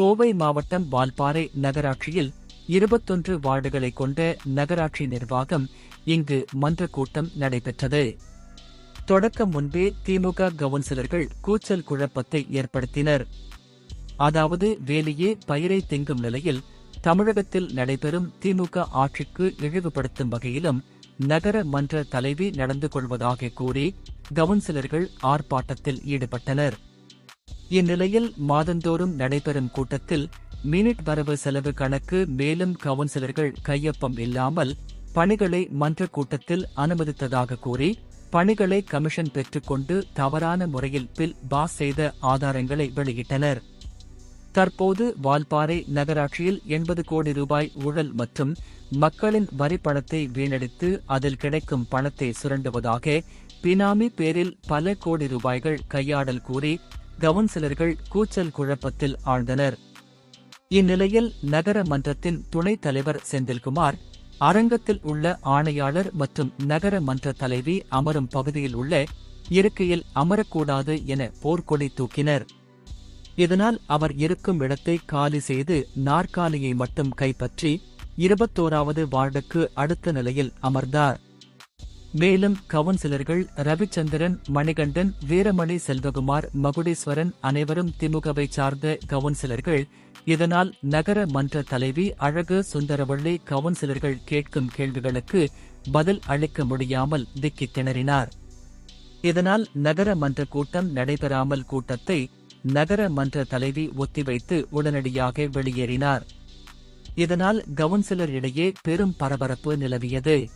கோவை மாவட்டம் வால்பாறை நகராட்சியில் இருபத்தொன்று வார்டுகளை கொண்ட நகராட்சி நிர்வாகம் இங்கு மன்ற கூட்டம் நடைபெற்றது. தொடக்கம் முன்பே திமுக கவுன்சிலர்கள் கூச்சல் குழப்பத்தை ஏற்படுத்தினர். அதாவது வேலையே பயிரை திங்கும் நிலையில் தமிழகத்தில் நடைபெறும் திமுக ஆட்சிக்கு இழிவுபடுத்தும் வகையிலும் நகர மன்ற தலைவி நடந்து கொள்வதாக கூறி கவுன்சிலர்கள் ஆர்ப்பாட்டத்தில் ஈடுபட்டனர். இந்நிலையில் மாதந்தோறும் நடைபெறும் கூட்டத்தில் மினிட் வரவு செலவு கணக்கு மேலும் கவுன்சிலர்கள் கையொப்பம் இல்லாமல் பணிகளை மன்ற கூட்டத்தில் அனுமதித்ததாக கூறி பணிகளை கமிஷன் பெற்றுக்கொண்டு தவறான முறையில் பில் பாஸ் செய்த ஆதாரங்களை வெளியிட்டனர். தற்போது வால்பாறை நகராட்சியில் எண்பது கோடி ரூபாய் ஊழல் மற்றும் மக்களின் வரி பணத்தை வீணடித்து அதில் கிடைக்கும் பணத்தை சுரண்டுவதாக பினாமி பேரில் பல கோடி ரூபாய்கள் கையாடல் கூறி கவுன்சிலர்கள் கூச்சல் குழப்பத்தில் ஆழ்ந்தனர். இந்நிலையில் நகர மன்றத்தின் துணைத் தலைவர் செந்தில்குமார் அரங்கத்தில் உள்ள ஆணையாளர் மற்றும் நகர மன்ற தலைவி அமரும் பகுதியில் உள்ள இருக்கையில் அமரக்கூடாது என போர்க்கொடி தூக்கினர். இதனால் அவர் இருக்கும் இடத்தை காலி செய்து நாற்காலியை மட்டும் கைப்பற்றி இருபத்தோராவது வார்டுக்கு அடுத்த நிலையில் அமர்ந்தார். மேலும் கவுன்சிலர்கள் ரவிச்சந்திரன் மணிகண்டன் வீரமணி செல்வகுமார் மகுடீஸ்வரன் அனைவரும் திமுகவை சார்ந்த கவுன்சிலர்கள் இதனால் நகர மன்ற தலைவி அழகு சுந்தரவள்ளி கவுன்சிலர்கள் கேட்கும் கேள்விகளுக்கு பதில் அளிக்க முடியாமல் திக்கி திணறினார். இதனால் நகர மன்ற கூட்டம் நடைபெறாமல் கூட்டத்தை நகர மன்ற தலைவி ஒத்திவைத்து உடனடியாக வெளியேறினார். இதனால் கவுன்சிலர் இடையே பெரும் பரபரப்பு நிலவியது.